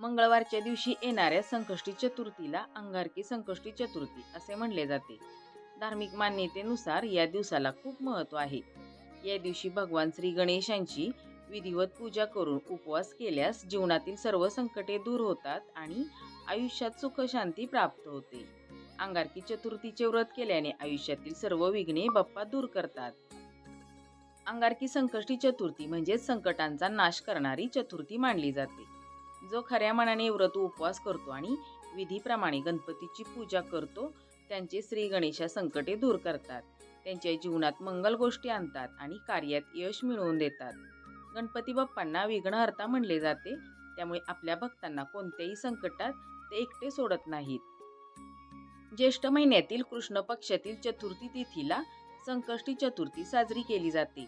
मंगळवारच्या दिवशी येणाऱ्या संकष्टी चतुर्थीला अंगारकी संकष्टी चतुर्थी असे म्हणले जाते. धार्मिक मान्यतेनुसार या दिवसाला खूप महत्त्व आहे. या दिवशी भगवान श्री गणेशांची विधिवत पूजा करून उपवास केल्यास जीवनातील सर्व संकटे दूर होतात आणि आयुष्यात सुख शांती प्राप्त होते. अंगारकी चतुर्थीचे व्रत केल्याने आयुष्यातील सर्व विघ्ने बाप्पा दूर करतात. अंगारकी संकष्टी चतुर्थी म्हणजेच संकटांचा नाश करणारी चतुर्थी मानली जाते. जो खऱ्या मनाने व्रत उपवास करतो आणि विधीप्रमाणे गणपतीची पूजा करतो त्यांचे श्री गणेशा संकटे दूर करतात. त्यांच्या जीवनात मंगल गोष्टी आणतात आणि कार्यात यश मिळवून देतात. गणपती बाप्पांना विघ्नहर्ता म्हणले जाते. त्यामुळे आपल्या भक्तांना कोणत्याही संकटात ते एकटे सोडत नाहीत. ज्येष्ठ महिन्यातील कृष्ण पक्षातील चतुर्थी तिथीला संकष्टी चतुर्थी साजरी केली जाते.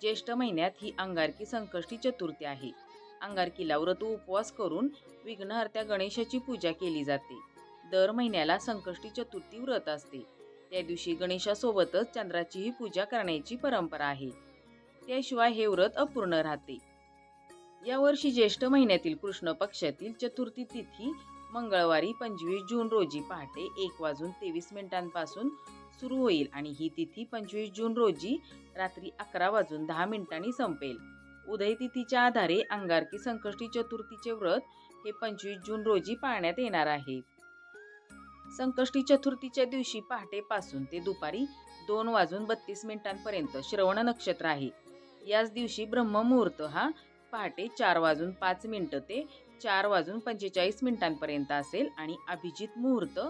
ज्येष्ठ महिन्यात ही अंगारकी संकष्टी चतुर्थी आहे. अंगारकीला व्रत उपवास करून विघ्नहर्त्या गणेशाची पूजा केली जाते. दर महिन्याला संकष्टी चतुर्थी व्रत असते. त्या दिवशी गणेशासोबतच चंद्राचीही पूजा करण्याची परंपरा आहे. त्याशिवाय हे व्रत अपूर्ण राहते. यावर्षी ज्येष्ठ महिन्यातील कृष्ण पक्षातील चतुर्थी तिथी मंगळवारी पंचवीस जून रोजी पहाटे एक वाजून तेवीस मिनिटांपासून सुरू होईल आणि ही तिथी पंचवीस जून रोजी रात्री अकरा वाजून दहा मिनिटांनी संपेल. उदयतिथीच्या आधारे अंगारकी संकष्टी चतुर्थीचे व्रत हे पंचवीस जून रोजी पाळण्यात येणार आहे. संकष्टी चतुर्थीच्या दिवशी पहाटेपासून ते दुपारी दोन वाजून बत्तीस मिनिटांपर्यंत श्रवण नक्षत्र आहे. याच दिवशी ब्रह्ममुहूर्त हा पहाटे चार वाजून पाच मिनिटं ते चार वाजून पंचेचाळीस मिनिटांपर्यंत असेल आणि अभिजित मुहूर्त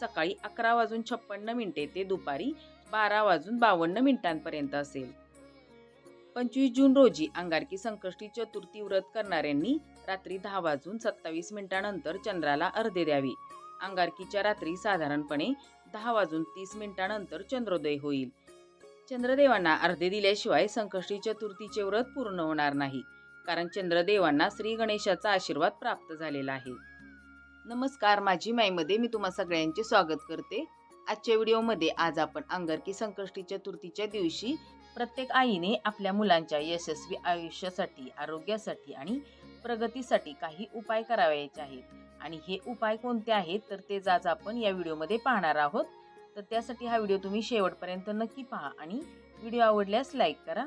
सकाळी अकरा वाजून छप्पन्न मिनिटे ते दुपारी बारा वाजून बावन्न मिनिटांपर्यंत असेल. पंचवीस जून रोजी अंगारकी संकष्टी चतुर्थी व्रत करणाऱ्यांनी रात्री दहा वाजून सत्तावीस मिनिटांनंतर चंद्राला अर्धे द्यावी. अंगारकीच्या रात्री साधारणपणे दहा वाजून तीस मिनिटांनंतर चंद्रोदय होईल. चंद्रदेवांना अर्धे दिल्याशिवाय संकष्टी चतुर्थीचे व्रत पूर्ण होणार नाही कारण चंद्रदेवांना श्री गणेशाचा आशीर्वाद प्राप्त झालेला आहे. नमस्कार माझी माईमध्ये मी तुम्हा सगळ्यांचे स्वागत करते. आजच्या व्हिडिओमध्ये आज आपण अंगारकी संकष्टी चतुर्थीच्या दिवशी प्रत्येक आईने आपल्या मुलांच्या यशस्वी आयुष्यासाठी आरोग्यासाठी आणि प्रगतीसाठी काही उपाय करावयाचे आहेत. आणि हे उपाय कोणते आहेत? तर ते आज आपण या व्हिडिओमध्ये पाहणार आहोत. तर त्यासाठी हा व्हिडिओ तुम्ही शेवटपर्यंत नक्की पहा आणि व्हिडिओ आवडल्यास लाईक करा.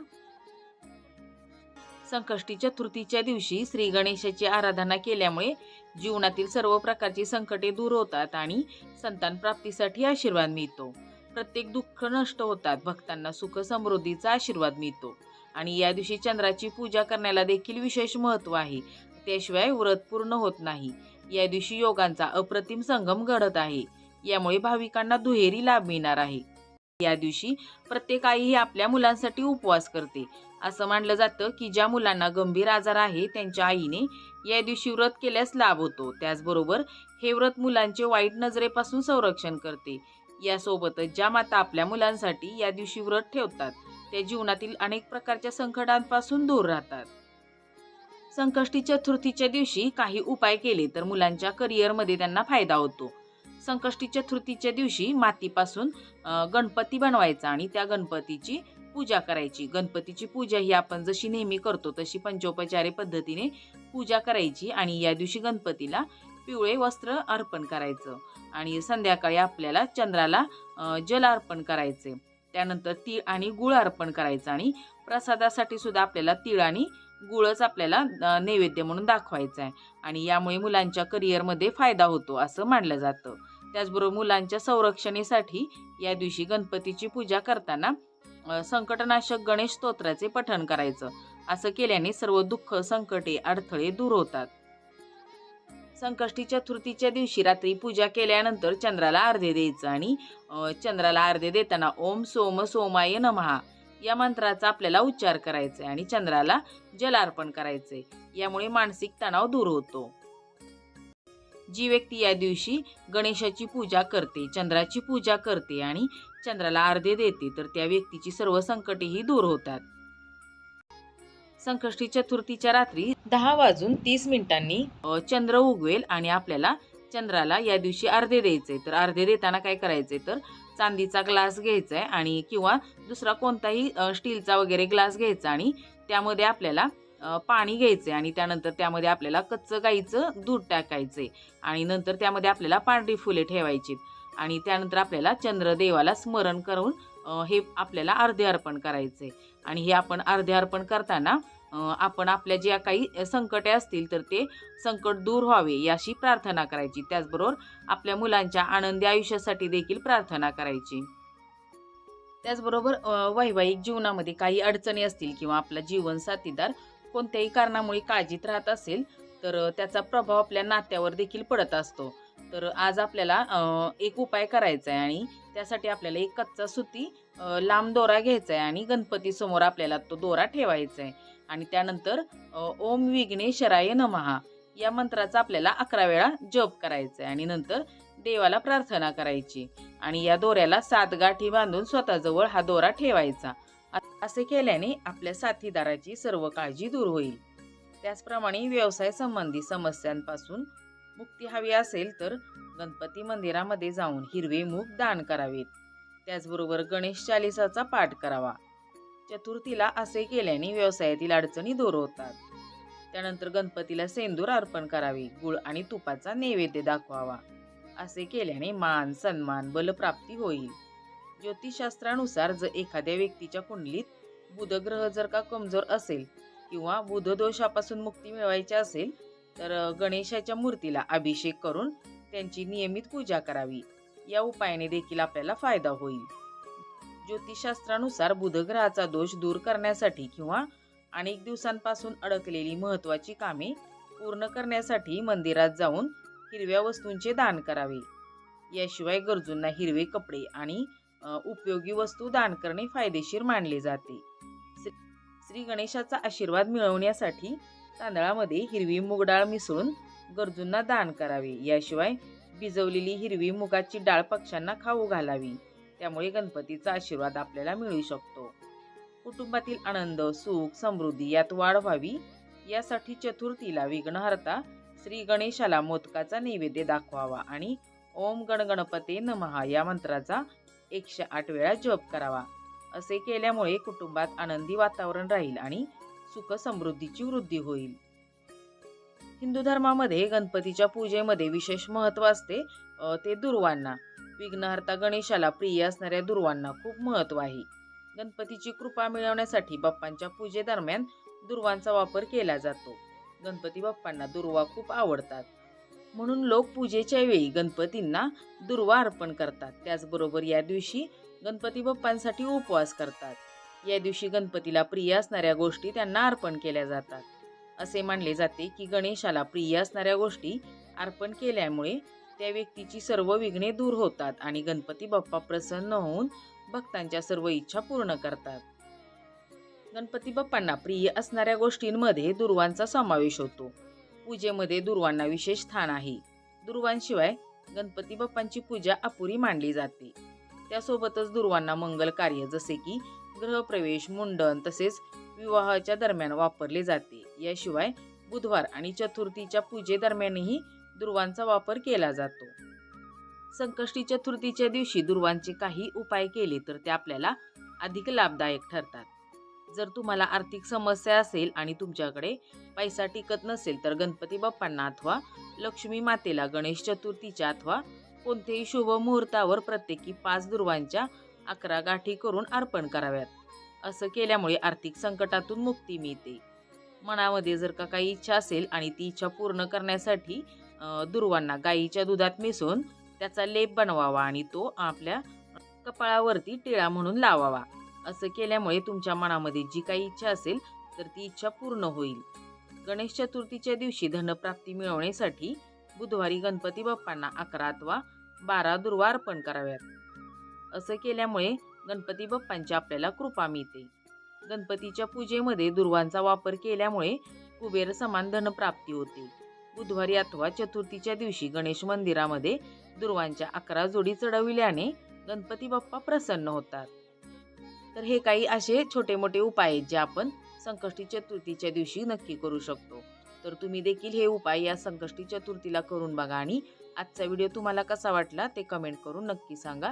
संकष्टी चतुर्थीच्या दिवशी श्री गणेशाची आराधना केल्यामुळे जीवनातील सर्व प्रकारची संकटे दूर होतात आणि संतान प्राप्तीसाठी आशीर्वाद मिळतो. प्रत्येक दुःख नष्ट होतात. भक्तांना सुख समृद्धीचा आशीर्वाद मिळतो. आणि या दिवशी चंद्राची पूजा करण्याला देखील विशेष महत्त्व आहे. त्याशिवाय व्रत पूर्ण होत नाही. या दिवशी योगांचा अप्रतिम संगम घडत आहे. यामुळे भाविकांना दुहेरी लाभ मिळणार आहे. या दिवशी प्रत्येक आई ही आपल्या मुलांसाठी उपवास करते. असं मानलं जातं की ज्या मुलांना गंभीर आजार आहे त्यांच्या आईने या दिवशी व्रत केल्यास लाभ होतो. त्याचबरोबर हे व्रत मुलांचे वाईट नजरेपासून संरक्षण करते. यासोबतच ज्या माता आपल्या मुलांसाठी या दिवशी व्रत ठेवतात त्या जीवनातील अनेक प्रकारच्या संकटांपासून दूर राहतात. संकष्टी चतुर्थीच्या दिवशी काही उपाय केले तर मुलांच्या करिअरमध्ये त्यांना फायदा होतो. संकष्टी चतुर्थीच्या दिवशी मातीपासून गणपती बनवायचा आणि त्या गणपतीची पूजा करायची. गणपतीची पूजा ही आपण जशी नेहमी करतो तशी पंचोपचारे पद्धतीने पूजा करायची आणि या दिवशी गणपतीला पिवळे वस्त्र अर्पण करायचं आणि संध्याकाळी आपल्याला चंद्राला जल अर्पण करायचे. त्यानंतर तीळ आणि गुळ अर्पण करायचं आणि प्रसादासाठी सुद्धा आपल्याला तीळ आणि गुळच आपल्याला नैवेद्य म्हणून दाखवायचा आहे आणि यामुळे मुलांच्या करिअरमध्ये फायदा होतो असं मानलं जातं. त्याचबरोबर मुलांच्या संरक्षणेसाठी या दिवशी गणपतीची पूजा करताना संकटनाशक गणेश स्तोत्राचे पठण करायचं. असं केल्याने सर्व दुःख संकटे अडथळे दूर होतात. संकष्टी चतुर्थीच्या दिवशी रात्री पूजा केल्यानंतर चंद्राला अर्धे द्यायचं आणि चंद्राला अर्धे देताना ओम सोम सोमाय नमहा या मंत्राचा आपल्याला उच्चार करायचा आहे आणि चंद्राला जल अर्पण करायचंय. यामुळे मानसिक तणाव दूर होतो. जी व्यक्ती या दिवशी गणेशाची पूजा करते चंद्राची पूजा करते आणि चंद्राला अर्धे देते तर त्या व्यक्तीची सर्व संकटेही दूर होतात. संकष्टी चतुर्थीच्या रात्री दहा वाजून तीस मिनिटांनी चंद्र उगवेल आणि आपल्याला चंद्राला या दिवशी अर्धे द्यायचे तर अर्धे देताना काय करायचे तर चांदीचा ग्लास घ्यायचा आहे आणि किंवा दुसरा कोणताही स्टीलचा वगैरे ग्लास घ्यायचा आणि त्यामध्ये आपल्याला पाणी घ्यायचे आणि त्यानंतर त्यामध्ये आपल्याला कच्चं गाईचं दूध टाकायचे आणि नंतर त्यामध्ये आपल्याला पांढरी फुले ठेवायची आणि त्यानंतर आपल्याला चंद्रदेवाला स्मरण करून हे आपल्याला अर्धे अर्पण करायचे आणि हे आपण अर्धे अर्पण करताना आपण आपल्या ज्या काही संकटे असतील तर ते संकट दूर व्हावे याशी प्रार्थना करायची. त्याचबरोबर आपल्या मुलांच्या आनंदी आयुष्यासाठी देखील प्रार्थना करायची. त्याचबरोबर वैवाहिक जीवनामध्ये काही अडचणी असतील किंवा आपला जीवन साथीदार कोणत्याही कारणामुळे काळजीत राहत असेल तर त्याचा प्रभाव आपल्या नात्यावर देखील पडत असतो. तर आज आपल्याला एक उपाय करायचा आहे आणि त्यासाठी आपल्याला एक कच्चा सुती लांब दोरा घ्यायचा आहे आणि गणपती समोर आपल्याला तो दोरा ठेवायचा आहे आणि त्यानंतर ओम विघ्नेशराय नमहा या मंत्राचा आपल्याला अकरा वेळा जप करायचा आहे आणि नंतर देवाला प्रार्थना करायची. आणि या दोऱ्याला सात गाठी बांधून स्वतःजवळ हा दोरा ठेवायचा. असे केल्याने आपल्या साथीदाराची सर्व काळजी दूर होईल. त्याचप्रमाणे व्यवसाय संबंधी समस्यांपासून मुक्ती हवी असेल तर गणपती मंदिरामध्ये जाऊन हिरवे मूग दान करावेत. त्याचबरोबर गणेश चालिसाचा पाठ करावा. चतुर्थीला असे केल्याने व्यवसायातील अडचणी दूर होतात. त्यानंतर गणपतीला सेंदूर अर्पण करावे गुळ आणि तुपाचा नैवेद्य दाखवावा. असे केल्याने मान सन्मान बलप्राप्ती होईल. ज्योतिषशास्त्रानुसार जर एखाद्या व्यक्तीच्या कुंडलीत बुधग्रह जर का कमजोर असेल किंवा बुधदोषापासून मुक्ती मिळवायची असेल तर गणेशाच्या मूर्तीला अभिषेक करून त्यांची नियमित पूजा करावी. या उपायाने देखील आपल्याला फायदा होईल. ज्योतिषशास्त्रानुसार बुधग्रहाचा दोष दूर करण्यासाठी किंवा अनेक दिवसांपासून अडकलेली महत्त्वाची कामे पूर्ण करण्यासाठी मंदिरात जाऊन हिरव्या वस्तूंचे दान करावे. याशिवाय गरजूंना हिरवे कपडे आणि उपयोगी वस्तू दान करणे फायदेशीर मानले जाते. श्री- श्री गणेशाचा आशीर्वाद मिळवण्यासाठी तांदळामध्ये हिरवी मूगडाळ मिसळून गरजूंना दान करावे. याशिवाय भिजवलेली हिरवी मुगाची डाळ पक्ष्यांना खाऊ घालावी. त्यामुळे गणपतीचा आशीर्वाद आपल्याला मिळू शकतो. कुटुंबातील आनंद सुख समृद्धी यात वाढ व्हावी. यासाठी चतुर्थीला विघ्नहर्ता श्री गणेशाला मोदकाचा नैवेद्य दाखवावा आणि ओम गणगणपते नमहा या मंत्राचा एकशे आठ वेळा जप करावा. असे केल्यामुळे कुटुंबात आनंदी वातावरण राहील आणि सुख समृद्धीची वृद्धी होईल. हिंदू धर्मामध्ये गणपतीच्या पूजेमध्ये विशेष महत्त्व असते ते दुर्वांना. विघ्नहर्ता गणेशाला प्रिय असणाऱ्या दुर्वांना खूप महत्त्व आहे. गणपतीची कृपा मिळवण्यासाठी बाप्पांच्या पूजेदरम्यान दुर्वांचा वापर केला जातो. गणपती बाप्पांना दुर्वा खूप आवडतात. म्हणून लोक पूजेच्या वेळी गणपतींना दुर्वा अर्पण करतात. त्याचबरोबर या दिवशी गणपती बाप्पांसाठी उपवास करतात. या दिवशी गणपतीला प्रिय असणाऱ्या गोष्टी त्यांना अर्पण केल्या जातात. असे मानले जाते की गणेशाला प्रिय असणाऱ्या गोष्टी अर्पण केल्यामुळे त्या व्यक्तीची सर्व विघ्ने दूर होतात आणि गणपती बाप्पा प्रसन्न होऊन भक्तांच्या सर्व इच्छा पूर्ण करतात. गणपती बाप्पांना प्रिय असणाऱ्या गोष्टींमध्ये दुर्वांचा समावेश होतो. पूजेमध्ये दुर्वांना विशेष स्थान आहे. दुर्वांशिवाय गणपती बाप्पांची पूजा अपुरी मानली जाते. त्यासोबतच दुर्वांना मंगल कार्य जसे की गृहप्रवेश मुंडन तसेच विवाहाच्या दरम्यान वापरले जाते. याशिवाय बुधवार आणि चतुर्थीच्या पूजेदरम्यानही दुर्वांचा वापर केला जातो. संकष्टी चतुर्थीच्या दिवशी दुर्वांचे काही उपाय केले तर ते आपल्याला अधिक लाभदायक ठरतात. जर तुम्हाला आर्थिक समस्या असेल आणि तुमच्याकडे पैसा टिकत नसेल तर गणपती बाप्पांना अथवा लक्ष्मी मातेला गणेश चतुर्थीच्या अथवा कोणत्याही शुभ मुहूर्तावर प्रत्येकी पाच दुर्वांच्या अकरा गाठी करून अर्पण कराव्यात. असं केल्यामुळे आर्थिक संकटातून मुक्ती मिळते. मनामध्ये जर का काही इच्छा असेल आणि ती इच्छा पूर्ण करण्यासाठी दुर्वांना गाईच्या दुधात मिसळून त्याचा लेप बनवावा आणि तो आपल्या कपाळावरती टिळा म्हणून लावावा. असं केल्यामुळे तुमच्या मनामध्ये जी काही इच्छा असेल तर ती इच्छा पूर्ण होईल. गणेश चतुर्थीच्या दिवशी धनप्राप्ती मिळवण्यासाठी बुधवारी गणपती बाप्पांना अकरा अथवा बारा दुर्वा अर्पण कराव्यात. असं केल्यामुळे गणपती बाप्पांची आपल्याला कृपा मिळते. गणपतीच्या पूजेमध्ये दुर्वांचा वापर केल्यामुळे कुबेर समान धनप्राप्ती होते. बुधवारी अथवा चतुर्थीच्या दिवशी गणेश मंदिरामध्ये दुर्वांच्या अकरा जोडी चढविल्याने गणपती बाप्पा प्रसन्न होतात. तर हे काही असे छोटे मोठे उपाय आहेत जे आपण संकष्टी चतुर्थीच्या दिवशी नक्की करू शकतो. तर तुम्ही देखील हे उपाय या संकष्टी चतुर्थीला करून बघा आणि आजचा व्हिडिओ तुम्हाला कसा वाटला ते कमेंट करून नक्की सांगा.